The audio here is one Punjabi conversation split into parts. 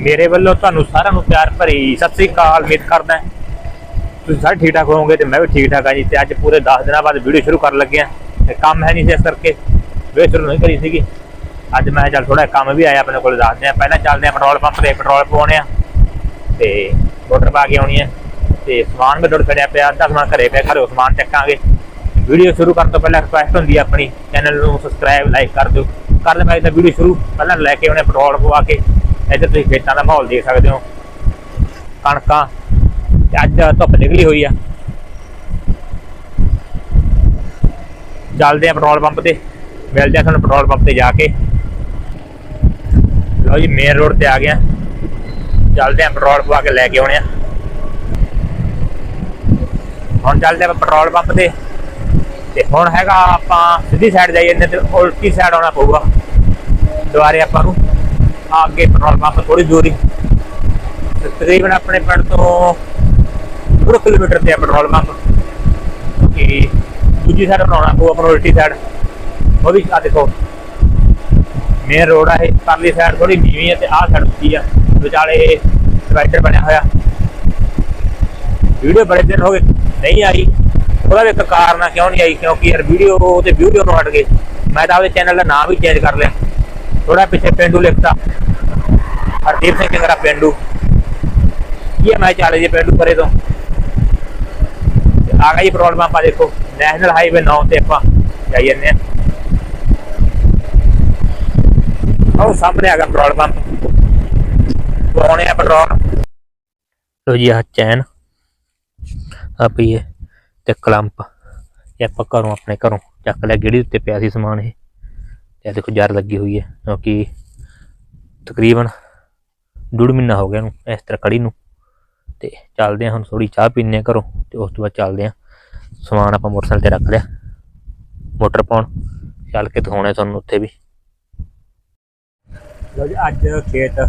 ਮੇਰੇ ਵੱਲੋਂ ਤੁਹਾਨੂੰ ਸਾਰਿਆਂ ਨੂੰ ਪਿਆਰ ਭਰੀ ਸਤਿ ਸ੍ਰੀ ਅਕਾਲ, ਉਮੀਦ ਕਰਦਾ ਤੁਸੀਂ ਸਾਰੇ ਠੀਕ ਠਾਕ ਹੋਵੋਗੇ ਤੇ ਮੈਂ ਵੀ ਠੀਕ ਠਾਕ ਹਾਂ ਜੀ। ਤੇ ਅੱਜ ਪੂਰੇ 10 ਦਿਨਾਂ ਬਾਅਦ ਵੀਡੀਓ ਸ਼ੁਰੂ ਕਰਨ ਲੱਗੇ ਹਾਂ। ਤੇ ਕੰਮ ਹੈ ਨਹੀਂ ਸੀ ਇਸ ਕਰਕੇ, ਵੀਡੀਓ ਸ਼ੁਰੂ ਨਹੀਂ ਕਰੀ ਸੀਗੀ। ਅੱਜ ਮੈਂ ਕਿਹਾ ਚੱਲ ਥੋੜਾ ਕੰਮ ਵੀ ਆਇਆ ਆਪਣੇ ਕੋਲ ਦੱਸਦੇ ਆ ਪਹਿਲਾਂ ਚੱਲਦੇ ਆ ਪੈਟਰੋਲ ਪੰਪ ਤੇ ਪੈਟਰੋਲ ਪਵਾਉਣੇ ਆ ਤੇ ਮੋਟਰ ਪਾ ਕੇ ਆਉਣੀ ਹੈ। ਤੇ ਸਮਾਨ ਵੀ ਡੋੜ ਖੜਿਆ ਪਿਆ, ਅੱਧਾ ਸਮਾਨ ਘਰੇ ਪਿਆ, ਘਰੋਂ ਸਮਾਨ ਚੱਕਾਂਗੇ। ਵੀਡੀਓ ਸ਼ੁਰੂ ਕਰਨ ਤੋਂ ਪਹਿਲਾਂ ਰਿਕੁਐਸਟ ਹੁੰਦੀ ਹੈ ਆਪਣੀ। ਚੈਨਲ ਨੂੰ ਸਬਸਕ੍ਰਾਈਬ ਲਾਈਕ ਕਰ ਦਿਓ। ਕਰ ਲੈ ਮੈਂ ਤਾਂ ਵੀਡੀਓ ਸ਼ੁਰੂ। ਪਹਿਲਾਂ ਲੈ ਕੇ ਉਹਨੇ ਪੈਟਰੋਲ ਪਵਾ ਕੇ। ਇੱਧਰ ਤੁਸੀਂ ਖੇਤਾਂ ਦਾ ਮਾਹੌਲ ਦੇਖ ਸਕਦੇ ਹੋ। ਕਣਕਾਂ ਅੱਜ ਧੁੱਪ ਨਿਕਲੀ ਹੋਈ ਆ। ਚੱਲਦੇ ਆ ਪੈਟਰੋਲ ਪੰਪ ਤੇ। ਮਿਲਦੇ ਆ ਤੁਹਾਨੂੰ ਪੈਟਰੋਲ ਪੰਪ ਤੇ ਜਾ ਕੇ। ਲਓ ਜੀ ਮੇਨ ਰੋਡ ਤੇ ਆ ਗਿਆ ਚੱਲਦੇ ਆ ਪੈਟਰੋਲ ਪਵਾ ਕੇ ਲੈ ਕੇ ਆਉਣੇ ਆ। ਹੁਣ ਚੱਲਦੇ ਆ ਪੈਟਰੋਲ ਪੰਪ ਤੇ। ਤੇ ਹੁਣ ਹੈਗਾ ਆਪਾਂ ਸਿੱਧੀ ਸਾਈਡ ਜਾਈਏ, ਨਹੀਂ ਤੇ ਉਲਟੀ ਸਾਈਡ ਆਉਣਾ ਪਊਗਾ। ਦੁਆਰੇ ਆਪਾਂ ਨੂੰ। ਅੱਗੇ ਪੈਟਰੋਲ ਪੰਪ ਥੋੜੀ ਦੂਰੀ ਤੇ ਤਕਰੀਬਨ ਆਪਣੇ ਪਿੰਡ ਤੋਂ ਪੂਰਾ ਕਿਲੋਮੀਟਰ ਤੇ ਆ ਪੈਟਰੋਲ ਪੰਪ। ਕਿ ਦੂਜੀ ਸਾਈਡ ਬਣਾਉਣਾ ਪਊ ਆਪਣਾ ਉਲਟੀ ਸਾਈਡ ਉਹ ਵੀ ਆ ਦੇਖੋ। ਮੇਨ ਰੋਡ ਆ ਇਹ, ਪਰਲੀ ਸਾਈਡ ਥੋੜੀ ਨੀਵੀਂ ਹੈ ਤੇ ਆਹ ਸਾਈਡ ਉੱਚੀ ਆ। ਵਿਚਾਲੇ ਡਿਵਾਈਡਰ ਬਣਿਆ ਹੋਇਆ। ਵੀਡੀਓ ਬੜੇ ਦਿਨ ਹੋ ਗਏ, ਨਹੀਂ ਆਈ। ਉਹਦਾ ਇੱਕ ਕਾਰਨ ਆ, ਕਿਉਂ ਨਹੀਂ ਆਈ? ਕਿਉਂਕਿ ਯਾਰ ਵੀਡੀਓ ਤੇ ਵੀਡੀਓ ਨੂੰ ਹਟ ਗਏ ਮੈਂ ਤਾਂ ਆਪਦੇ ਚੈਨਲ ਦਾ ਨਾਮ ਵੀ ਚੇਂਜ ਕਰ ਲਿਆ। ਥੋੜਾ ਪਿੱਛੇ ਪਿੰਡੂ ਲਿਖਤਾ ਹਰਦੀਪ ਸਿੰਘ ਚੰਗਰਾ ਪਿੰਡੂ ਇਹ ਮੈਂ ਚੱਲ ਜੇ ਪਿੰਡੂ ਪਰੇ ਤੋਂ ਤੇ ਆ ਗਈ ਪੈਟਰੋਲ ਪੰਪ ਦੇਖੋ ਨੈਸ਼ਨਲ ਹਾਈਵੇ 9 ਤੇ ਆਪਾਂ ਜਾਈ ਜੰਨੇ ਆ ਉਹ ਸਾਹਮਣੇ ਆ ਗਿਆ ਪੈਟਰੋਲ ਪੰਪ ਪਾਉਣੇ ਆ ਪੈਟਰੋਲ ਲੋ ਜੀ ਆ ਚੈਨ ਆ ਪਈ ਤੇ ਕਲੰਪ ਇਹ ਆਪਾਂ ਘਰੋਂ ਆਪਣੇ ਘਰੋਂ ਚੱਕ ਲਿਆ ਗੇੜੀ ਉੱਤੇ ਪਿਆ ਸੀ ਸਮਾਨ ਇਹ ਤੇ ਦੇਖੋ ਜਰ ਲੱਗੀ ਹੋਈ ਹੈ, ਕਿਉਂਕਿ ਤਕਰੀਬਨ ਡੂਢ ਮਹੀਨਾ ਹੋ ਗਿਆ ਇਹਨੂੰ, ਇਸ ਤਰ੍ਹਾਂ ਕੜੀ ਨੂੰ। ਤੇ ਚੱਲਦੇ ਹਾਂ ਹੁਣ ਥੋੜੀ ਚਾਹ ਪੀਣੇ ਆ ਘਰੋਂ, ਤੇ ਉਸ ਤੋਂ ਬਾਅਦ ਚੱਲਦੇ ਹਾਂ। ਸਮਾਨ ਆਪਾਂ ਮੋਟਰਸਾਈਕਲ ਤੇ ਰੱਖ ਲਿਆ। ਮੋਟਰ ਪਾਉਣ, ਚੱਲ ਕੇ ਦਿਖਾਉਣੇ ਤੁਹਾਨੂੰ ਉੱਥੇ ਵੀ। ਲੋ ਜੀ, ਅੱਜ ਖੇਤ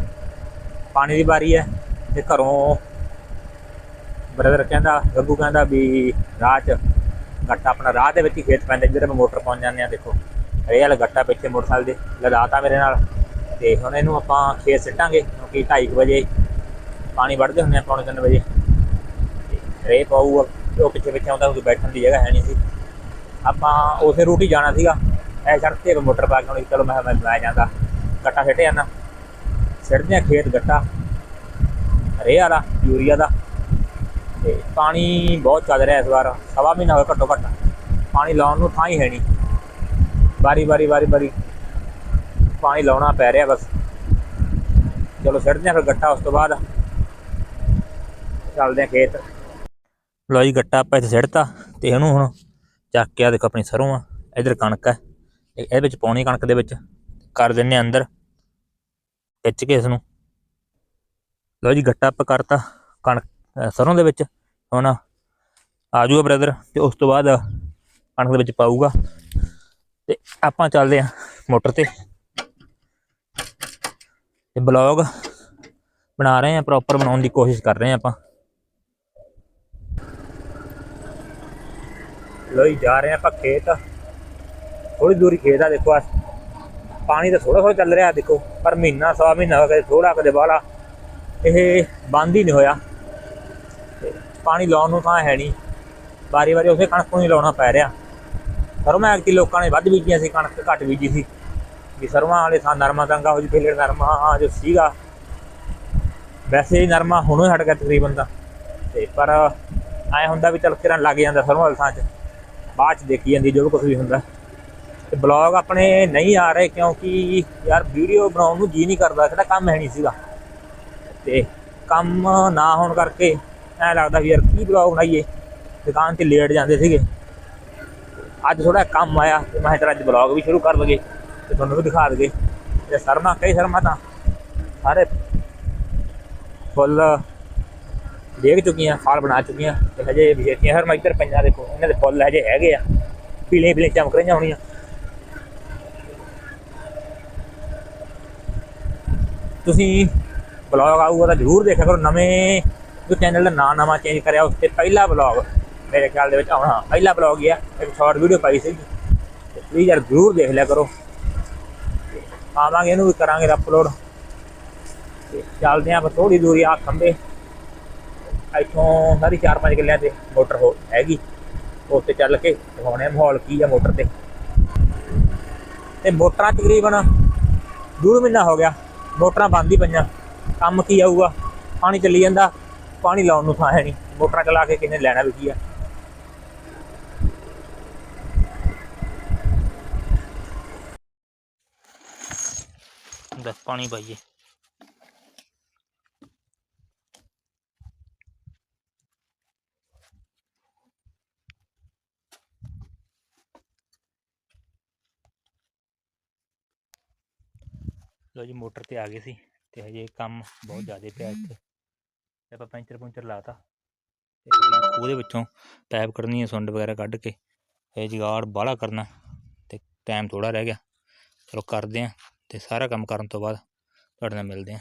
ਪਾਣੀ ਦੀ ਵਾਰੀ ਹੈ, ਤੇ ਘਰੋਂ ਬ੍ਰਦਰ ਕਹਿੰਦਾ, ਗੱਗੂ ਕਹਿੰਦਾ ਵੀ ਰਾਹ 'ਚ ਘੱਟ ਆਪਣਾ ਰਾਹ ਦੇ ਵਿੱਚ ਹੀ ਖੇਤ ਪੈਂਦਾ, ਜਿੱਧਰ ਆਪਾਂ ਮੋਟਰ ਪਾਉਣ ਜਾਂਦੇ ਆ ਦੇਖੋ। ਇਹ ਵਾਲਾ ਗੱਟਾ ਪਿੱਛੇ ਮੋਟਰਸਾਈਕਲ ਦੇ ਲਗਾਤਾ ਮੇਰੇ ਨਾਲ। ਤੇ ਹੁਣ ਇਹਨੂੰ ਆਪਾਂ ਖੇਤ ਸਿੱਟਾਂਗੇ, ਕਿਉਂਕਿ 2:30 ਵਜੇ ਪਾਣੀ ਵੜਦੇ ਹੁੰਦੇ ਆ, ਪੌਣੇ 3 ਵਜੇ। ਤੇ ਰੇ ਪਾਊਗਾ, ਉਹ ਪਿੱਛੇ ਪਿੱਛੇ ਆਉਂਦਾ ਕਿਉਂਕਿ ਬੈਠਣ ਦੀ ਜਗ੍ਹਾ ਹੈ ਨਹੀਂ ਸੀ। ਆਪਾਂ ਉਸੇ ਰੂਟ ਹੀ ਜਾਣਾ ਸੀਗਾ ਐ ਸ਼ਰਤ ਤੇ ਮੋਟਰ ਪਾ ਕੇ ਆਉਣੀ, ਚਲੋ ਮੈਂ ਕਿਹਾ ਮੈਂ ਲੈ ਜਾਂਦਾ। ਗੱਟਾ ਸਿੱਟ ਜਾਂਦਾ। ਸਿੱਟਦੇ ਆ ਖੇਤ ਗੱਟਾ ਰੇ ਵਾਲਾ, ਯੂਰੀਆ ਦਾ। ਤੇ ਪਾਣੀ ਬਹੁਤ ਚੱਲ ਰਿਹਾ ਇਸ ਵਾਰ, ਸਵਾ ਮਹੀਨਾ ਹੋਇਆ ਘੱਟੋ ਘੱਟ। ਪਾਣੀ ਲਾਉਣ ਨੂੰ ਥਾਂ ਹੀ ਹੈ ਨਹੀਂ। ਵਾਰੀ ਵਾਰੀ ਵਾਰੀ ਵਾਰੀ ਪਾਣੀ ਲਾਉਣਾ ਪੈ ਰਿਹਾ ਬਸ। ਚਲੋ ਛੱਡਦੇ ਆ ਫਿਰ ਗੱਟਾ ਉਸ ਤੋਂ ਬਾਅਦ। ਚੱਲਦੇ ਆ ਖੇਤ। ਲੋ ਜੀ ਗੱਟਾ ਆਪਾਂ ਇੱਥੇ ਛੱਡਤਾ ਤੇ ਇਹਨੂੰ ਹੁਣ ਚੱਕ ਕੇ ਆ ਦੇਖੋ ਆਪਣੀ ਸਰੋਂ ਆ, ਇਧਰ ਕਣਕ ਹੈ ਇਹਦੇ ਵਿੱਚ ਪਾਉਣੀ ਕਣਕ ਦੇ ਵਿੱਚ, ਕਰ ਦਿੰਨੇ ਆ ਅੰਦਰ। ਖਿੱਚ ਕੇ ਇਸ ਨੂੰ ਲੋ ਜੀ ਗੱਟਾ ਆਪਾਂ ਕਰਤਾ ਕਣਕ, ਅਹ ਸਰੋਂ ਦੇ ਵਿੱਚ। ਹੁਣ ਆ ਜਾਊਗਾ ਬ੍ਰਦਰ ਤੇ ਉਸ ਤੋਂ ਬਾਅਦ ਕਣਕ ਦੇ ਵਿੱਚ ਪਾਊਗਾ। ਤੇ ਆਪਾਂ ਚੱਲਦੇ ਆ ਮੋਟਰ ਤੇ। ਤੇ ਬਲੌਗ ਬਣਾ ਰਹੇ ਆ ਪ੍ਰੋਪਰ ਬਣਾਉਣ ਦੀ ਕੋਸ਼ਿਸ਼ ਕਰ ਰਹੇ ਆ ਆਪਾਂ। ਲੋ ਜਾ ਰਹੇ ਆ ਆਪਾਂ ਖੇਤ। ਥੋੜੀ ਦੂਰੀ ਖੇਤ ਆ, ਦੇਖੋ ਆ ਪਾਣੀ ਤਾਂ ਥੋੜਾ ਥੋੜਾ ਚੱਲ ਰਿਹਾ, ਦੇਖੋ। ਪਰ ਮਹੀਨਾ, ਸਵਾ ਮਹੀਨਾ ਹੋ ਗਿਆ ਥੋੜਾ ਕਦੇ ਬਾਹਲਾ। ਇਹ ਬੰਦ ਹੀ ਨਹੀਂ ਹੋਇਆ। ਪਾਣੀ ਲਾਉਣ ਨੂੰ ਤਾਂ ਹੈ ਨਹੀਂ। ਵਾਰੀ ਵਾਰੀ ਉਸੇ ਕਣਕ ਨੂੰ ਹੀ ਲਾਉਣਾ ਪੈ ਰਿਹਾ। ਸਰੋਂ ਐਕਟੀ ਲੋਕਾਂ ਨੇ ਵੱਧ ਬੀਜੀਆਂ ਸੀ, ਕਣਕ ਘੱਟ ਬੀਜੀ ਸੀ। ਵੀ ਸਰੋਂ ਵਾਲੇ ਥਾਂ ਨਰਮਾ ਤੰਗਾ ਹੋ ਜੀ ਪਹਿਲੇ ਨਰਮਾ ਜੋ ਸੀਗਾ। ਵੈਸੇ ਹੀ ਨਰਮਾ ਹੁਣੋਂ ਹੀ ਹਟ ਗਿਆ ਤਕਰੀਬਨ ਦਾ ਤੇ ਪਰ ਐ ਹੁੰਦਾ ਵੀ ਚਲ ਕਿਰਨ ਲੱਗ ਜਾਂਦਾ ਸਰੋਂ ਵਾਲੇ ਥਾਂ 'ਚ। ਬਾਅਦ 'ਚ ਦੇਖੀ ਜਾਂਦੀ ਜੋ ਕੁਝ ਵੀ ਹੁੰਦਾ। ਤੇ ਬਲੌਗ ਆਪਣੇ ਨਹੀਂ ਆ ਰਹੇ ਕਿਉਂਕਿ ਯਾਰ ਵੀਡੀਓ ਬਣਾਉਣ ਨੂੰ ਜੀ ਨਹੀਂ ਕਰਦਾ ਕਿਹੜਾ ਕੰਮ ਹੈ ਨਹੀਂ ਸੀਗਾ। ਤੇ ਕੰਮ ਨਾ ਹੋਣ ਕਰਕੇ ਐ ਲੱਗਦਾ ਵੀ ਯਾਰ ਕੀ ਬਲੌਗ ਬਣਾਈਏ। ਦੁਕਾਨ ਤੇ ਲੇਟ ਜਾਂਦੇ ਸੀਗੇ। ਅੱਜ ਥੋੜਾ ਕੰਮ ਆਇਆ ਤੇ ਮੈਂ ਕਿਹਾ ਅੱਜ ਬਲੌਗ ਵੀ ਸ਼ੁਰੂ ਕਰ ਲਗੇ ਤੇ ਤੁਹਾਨੂੰ ਵੀ ਦਿਖਾ ਦਗੇ ਤੇ ਸਰਮਾ ਕਈ ਸਰਮਾ ਤਾਂ ਸਾਰੇ ਫੁੱਲ ਦੇਖ ਚੁੱਕੀਆਂ, ਫਲ ਬਣਾ ਚੁੱਕੀਆਂ ਤੇ ਹਜੇ ਵਿਜੇਤੀਆਂ ਹਰ ਇੱਧਰ ਪਈਆਂ, ਦੇਖੋ, ਇਹਨਾਂ ਦੇ ਫੁੱਲ ਹਜੇ ਹੈਗੇ ਆ। ਪੀਲੇ ਪੀਲੇ ਚਮਕ ਰਹੀਆਂ ਹੋਣੀਆਂ। ਤੁਸੀਂ ਬਲੌਗ ਆਊਗਾ ਤਾਂ ਜ਼ਰੂਰ ਦੇਖਿਆ ਕਰੋ, ਨਵੇਂ ਜੋ ਚੈਨਲ ਦਾ ਨਾਮ ਨਵਾਂ ਚੇਂਜ ਕਰਿਆ, ਉਸ ਤੇ ਪਹਿਲਾ ਬਲੌਗ ਮੇਰੇ ਖਿਆਲ ਦੇ ਵਿੱਚ ਆਉਣਾ। ਪਹਿਲਾ ਬਲੌਗ ਹੀ ਆ, ਇੱਕ ਸ਼ਾਰਟ ਵੀਡੀਓ ਪਾਈ ਸੀ ਤੇ ਪਲੀਜ਼ ਯਾਰ ਜ਼ਰੂਰ ਦੇਖ ਲਿਆ ਕਰੋ। ਆਵਾਂਗੇ ਇਹਨੂੰ ਵੀ ਕਰਾਂਗੇ ਅਪਲੋਡ ਤੇ ਚੱਲਦੇ ਆਂ ਥੋੜੀ ਦੂਰੀ ਆ ਖੰਬੇ ਇੱਥੋਂ ਸਾਰੀ 4-5 ਕਿੱਲਿਆਂ ਤੇ ਮੋਟਰ ਹੋ, ਹੈਗੀ। ਉੱਤੇ ਚੱਲ ਕੇ ਦਿਖਾਉਣੇ ਮਾਹੌਲ ਕੀ ਆ ਮੋਟਰ ਤੇ। ਤੇ ਮੋਟਰਾਂ ਤਕਰੀਬਨ ਡੂਢ ਮਹੀਨਾ ਹੋ ਗਿਆ। ਮੋਟਰਾਂ ਬੰਦ ਹੀ ਪਈਆਂ। ਕੰਮ ਕੀ ਆਊਗਾ? ਪਾਣੀ ਚੱਲੀ ਜਾਂਦਾ। ਪਾਣੀ ਲਾਉਣ ਨੂੰ ਥਾਂ ਹੈ ਨਹੀਂ। ਮੋਟਰਾਂ ਚਲਾ ਕੇ ਕਿਨੇ ਲੈਣਾ ਵੀ ਕੀ ਆ। ਦਾ ਪਾਣੀ ਪਾਈਏ ਲੋ ਜੀ ਮੋਟਰ ਤੇ ਆ ਗਏ ਸੀ ਤੇ ਹਜੇ ਕੰਮ ਬਹੁਤ ਜ਼ਿਆਦਾ ਪਿਆ ਇੱਥੇ ਤੇ ਆਪਾਂ ਪੈਂਚਰ ਪੁੰਚਰ ਲਾਤਾ ਤੇ ਹੁਣ ਉਹਦੇ ਵਿੱਚੋਂ ਪੈਪ ਕੱਢਣੀ ਹੈ ਸੁੰਡ ਵਗੈਰਾ ਕੱਢ ਕੇ ਇਹ ਜੁਗਾੜ ਬਾਹਲਾ ਕਰਨਾ ਤੇ ਟਾਈਮ ਥੋੜਾ ਰਹਿ ਗਿਆ ਚਲੋ ਕਰਦੇ ਆਂ ਤੇ ਸਾਰਾ ਕੰਮ ਕਰਨ ਤੋਂ ਬਾਅਦ ਤੁਹਾਡੇ ਨਾਲ ਮਿਲਦੇ ਆਂ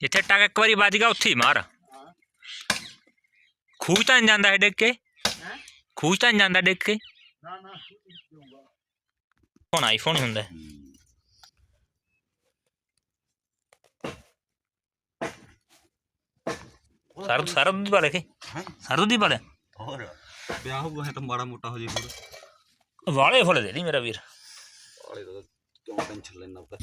ਜਿੱਥੇ ਟੱਕ ਇੱਕ ਵਾਰੀ ਵੱਜ ਗਿਆ ਉੱਥੇ ਹੀ ਮਾਰ ਖੂਹ ਤਾਂ ਨੀ ਜਾਂਦਾ ਹੈ ਡਿੱਗ ਕੇ ਖੂਹ ਤਾਂ ਨੀ ਜਾਂਦਾ ਡਿੱਗ ਕੇ ਹੁਣ ਆਈਫੋਨ ਹੀ ਹੁੰਦਾ ਹੈ। ਸਾਰਾ ਸਾਰਾ ਦੁੱਧ ਪਾ ਲੈ ਕੇ ਹੈਂ? ਸਾਰਾ ਦੁੱਧ ਹੀ ਪਾ ਲੈ ਹੋਰ ਵਿਆਹ ਹੋਊਗਾ ਹੈ ਤਾਂ ਮਾੜਾ ਮੋਟਾ ਹੋ ਜੇ ਹੋਰ ਵਾਲੇ ਫੁੱਲ ਦੇ ਦੀ ਮੇਰਾ ਵੀਰ। ਵਾਲੇ ਦਾ ਕਿਉਂ ਟੈਨਸ਼ਨ ਲੈਣਾ ਉਹਦਾ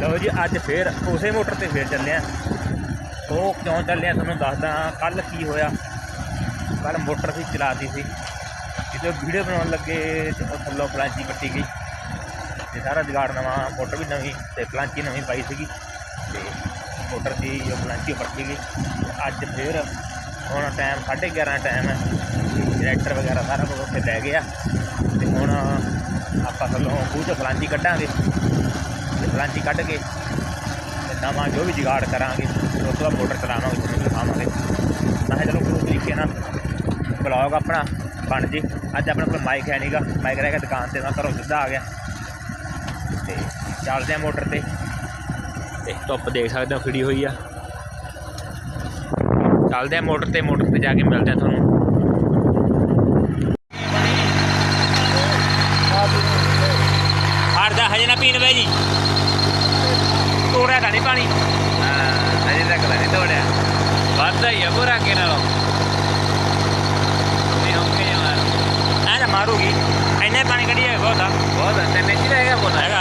ਲਓ ਜੀ ਅੱਜ ਫੇਰ ਉਸੇ ਮੋਟਰ ਤੇ ਫੇਰ ਚੱਲੇ ਆ। ਉਹ ਕਿਉਂ ਚੱਲੇ ਆ ਤੁਹਾਨੂੰ ਦੱਸਦਾ ਕੱਲ ਕੀ ਹੋਇਆ। ਕੱਲ ਮੋਟਰ ਸੀ ਚਲਾਤੀ ਸੀ। ਜਦੋਂ ਵੀਡੀਓ ਬਣਾਉਣ ਲੱਗੇ, ਤੇ ਉਹ ਥੱਲੋਂ ਪਲਾਂਚੀ ਕੱਟੀ ਗਈ। ਤੇ ਸਾਰਾ ਜੁਗਾੜ ਨਵਾਂ, ਮੋਟਰ ਵੀ ਨਵੀਂ, ਤੇ ਪਲਾਂਚੀ ਨਵੀਂ ਪਾਈ ਸੀਗੀ। ਤੇ ਮੋਟਰ ਦੀ ਜੋ ਪਲਾਂਚੀ ਪੱਟੀ ਗਈ। ਤੇ ਅੱਜ ਫੇਰ ਹੁਣ ਟਾਈਮ 11:30 ਟਾਈਮ ਹੈ। ਜਨਰੇਟਰ ਵਗੈਰਾ ਸਾਰਾ ਕੁਝ ਉੱਥੇ ਲੈ ਗਿਆ। ਤੇ ਹੁਣ ਆਪਾਂ ਥੱਲੋਂ ਖੂਹ ਚੋਂ ਪਲਾਂਚੀ ਕੱਢਾਂਗੇ। ਤੇ ਪਲਾਂਚੀ ਕੱਢ ਕੇ ਤੇ ਨਵਾਂ ਜੋ ਵੀ ਜੁਗਾੜ ਕਰਾਂਗੇ ਤੇ ਉਸ ਤੋਂ ਬਾਅਦ ਮੋਟਰ ਚਲਾਵਾਂਗੇ ਤੁਹਾਨੂੰ ਦਿਖਾਵਾਂਗੇ। ਮੈਂ ਕਿਹਾ ਚਲੋ ਕਿਸੇ ਤਰੀਕੇ ਨਾਲ ਬਲੌਗ ਆਪਣਾ ਬਣ ਜੇ। ਅੱਜ ਆਪਣੇ ਕੋਲ ਮਾਈਕ ਹੈ ਨਹੀਂਗਾ ਮਾਈਕ ਰਹਿ ਗਿਆ ਦੁਕਾਨ ਤੇ ਮੈਂ ਘਰੋਂ ਸਿੱਧਾ ਆ ਗਿਆ। ਤੇ ਚੱਲਦੇ ਆ ਮੋਟਰ ਤੇ। ਤੇ ਧੁੱਪ ਦੇਖ ਸਕਦੇ ਹੋ ਖਿੜੀ ਹੋਈ ਆ। ਚੱਲਦੇ ਆ ਮੋਟਰ ਤੇ ਮੋਟਰ ਤੇ ਜਾ ਕੇ ਮਿਲਦੇ ਆ ਤੁਹਾਨੂੰ। ਹਰਦਾ ਹਜੇ ਨਾ ਪੀਣ ਵੇ ਜੀ। ਤੋੜਿਆ ਤਾਂ ਨਹੀਂ ਪਾਣੀ। ਹਾਂ ਅਜੇ ਤੱਕ ਤਾਂ ਨਹੀਂ ਤੋੜਿਆ। ਵੱਧਦਾ ਹੀ ਆ ਪੂਰਾ ਅੱਗੇ ਨਾਲੋਂ ਨਹੀਂ ਹੋ ਤਾਂ ਇੰਨੇ ਪਾਣੀ ਕੱਢੀ ਹੈ ਬਹੁਤ ਆ ਬਹੁਤ ਤਿੰਨ ਇੰਚ ਰਹਿ ਗਿਆ ਬੋਲਾ ਹੈਗਾ।